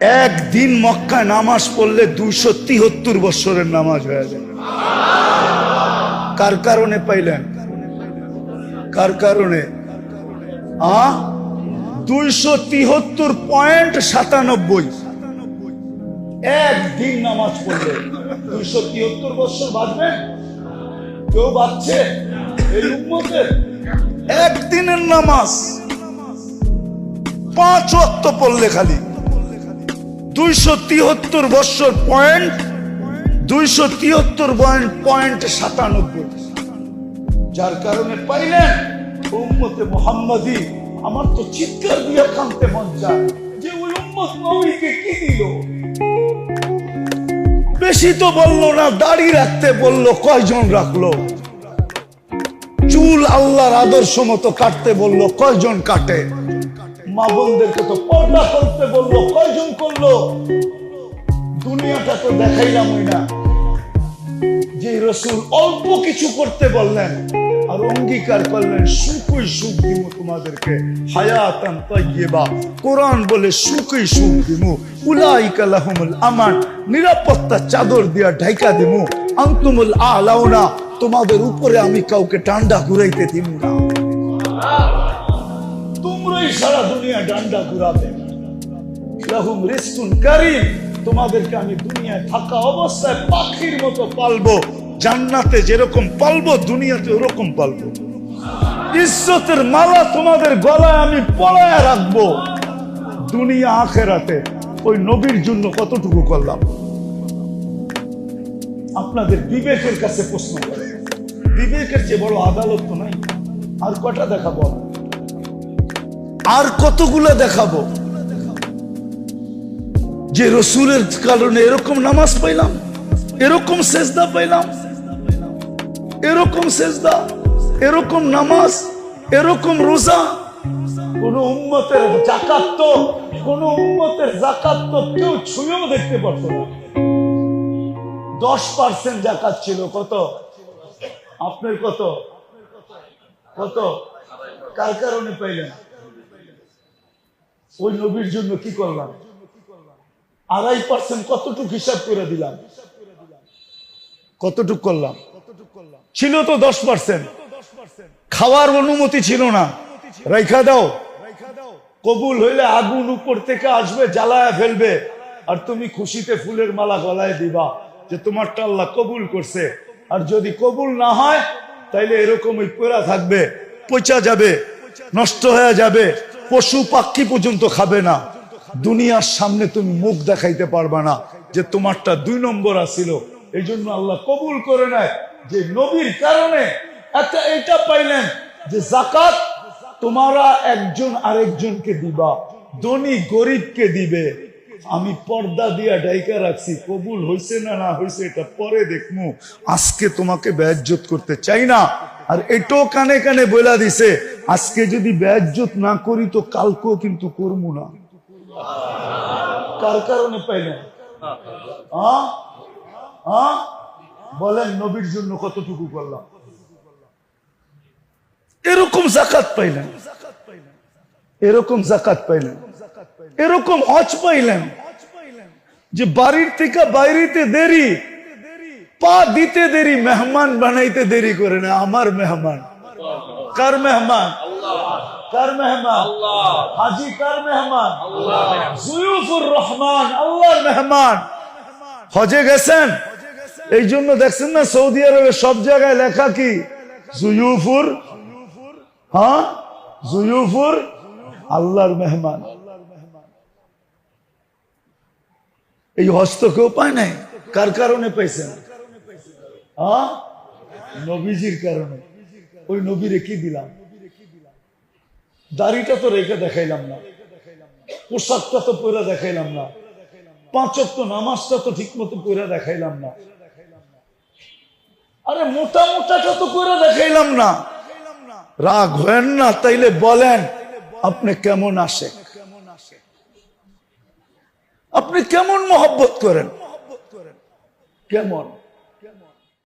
একদিন মক্কায় নামাজ পড়লে দুইশো তিহত্তর বৎসরের নামাজ হয়ে যায়। কার কারণে পাইলেন? কার কারণে? আ? দুইশো তিহত্তর পয়েন্ট সাতানব্বই। একদিন নামাজ পড়লে দুইশো তিহত্তর বছর বাঁচবেন কেউ বাঁচছে? একদিনের নামাজ। পাঁচ অক্ত পড়লে খালি। দুইশো তিহত্তর বছর পয়েন্ট, দুইশো তিহত্তর পয়েন্ট সাতানব্বই। যার কারণে পাইলেন উম্মতে মোহাম্মদী। আমার তো চিৎকার দিয়ে কানতে মন যায় যে ওই উম্মত নবীকে কি দিল? বেশি তো বলল না, দাড়ি রাখতে বলল, কয়জন রাখল? চুল আল্লাহর আদর্শ মতো কাটতে বলল, কয়জন কাটে? মা বোনদেরকে তো পর্দা করতে বলল কয়জন করল। দুনিয়াটা তো দেখাইলামই না যে রসুল অল্প কিছু করতে বললেন আর অঙ্গীকার করলেন, সুখই সুখ দিব তোমাদেরকে, হায়াতান কোরআন বলে সুখই সুখ দিমু। নিরাপত্তা চাদর দিয়া ঢাইকা দিমু। আনতুমুল আলাউনা, তোমাদের উপরে আমি কাউকে ডান্ডা ঘুরাইতে দিব না। তোমরাই সারা দুনিয়া ডান্ডা ঘুরাবে। তোমাদেরকে আমি দুনিয়ায় থাকা অবস্থায় পাখির মতো পালবো, জান্নাতে যেরকম পালবো, দুনিয়াতে ওরকম পালবো। ইজ্জতের মালা তোমাদের গলায় আমি পড়ায় রাখব। দুনিয়া আখেরাতে ওই নবীর জন্য কতটুকু করলাম? আপনাদের বিবেকের কাছে প্রশ্ন করে। বিবেকের চেয়ে বড় আদালত তো নাই। আর কটা দেখাবো আর কতগুলো দেখাবো? যে রসুলের কারণে এরকম নামাজ পাইলাম, এরকম সেজদা পাইলাম, এরকম সেজদা, এরকম নামাজ, এরকম রোজা। কোন জাকাত কোন কেউ ছুঁয়েও দেখতে পারতো না। দশ পার্সেন্ট জাকাত ছিল, কত? আপনার কত? কত? কার কারণে পাইলেন? ওই নবীর জন্য কি করলাম? আড়াই পার্সেন্ট কতটুক হিসাব করে দিলাম? কতটুক করলাম? ছিল তো দশ পার্সেন্ট খাওয়ার অনুমতি ছিল না। রেখা দাও। কবুল হইলে আগুন উপর থেকে আসবে, জ্বালায় ফেলবে। আর তুমি খুশিতে ফুলের মালা গলায় দিবা যে তোমারটা আল্লাহ কবুল করছে। আর যদি কবুল না হয়, তাইলে এরকমই পোড়া থাকবে, পচা যাবে, নষ্ট হয়ে যাবে। পশু পাখি পর্যন্ত খাবে না। দুনিয়ার সামনে তুমি মুখ দেখাইতে পারবা না যে তোমারটা দুই নম্বর আসিল এই জন্য আল্লাহ কবুল করে নেয় যে নবীর কারণে একটা এটা পাইলেন যে জাকাত তোমারা একজন আরেকজনকে দিবা, ধনী গরিবকে দিবে। আমি পর্দা দিয়া ডাইকা রাখছি, কবুল হয়েছে না না হয়েছে এটা পরে দেখমু। আজকে তোমাকে ব্যাজ্জত করতে চাই না। আর এটাও কানে কানে বলা দিছে, আজকে যদি ব্যাজ্জত না করি তো কালকেও কিন্তু করব না। কার কারণে পাইলেন? বলেন, নবীর জন্য কতটুকু করলাম? এরকম জাকাত পাইলেন। এরকম জাকাত পাইলেন। এরকম হজ পাইলেন। যে বাড়ির থেকে বাইরেতে দেরি পা দিতে দেরি, মেহমান বানাইতে দেরি করে না, আমার মেহমান। কার মেহমান? কার মেহমান? হাজি কার মেহমান? রহমান, আল্লাহর মেহমান। হজে গেছেন? এই জন্য দেখছেন না, সৌদি আরবে সব জায়গায় লেখা কি? জুয়ুফুর হ্যাঁ? জুয়ুফুর, আল্লাহর মেহমান। এই হস্ত কেউ পায় নাই। কার কারণে পাইছেন? নবীজির কারণে। ওই নবীরে কি দিলাম? দাড়িটা তো রেখে দেখাইলাম না। পোশাকটা তো পরে দেখাইলাম না। পাঁচক তো নামাজটা তো ঠিক মতো করে দেখাইলাম না। আরে মোটা মোটাটা তো করে দেখাইলাম না। রাগ হেন না, তাইলে বলেন, আপনি কেমন আসে? আপনি কেমন মহব্বত করেন? কেমন?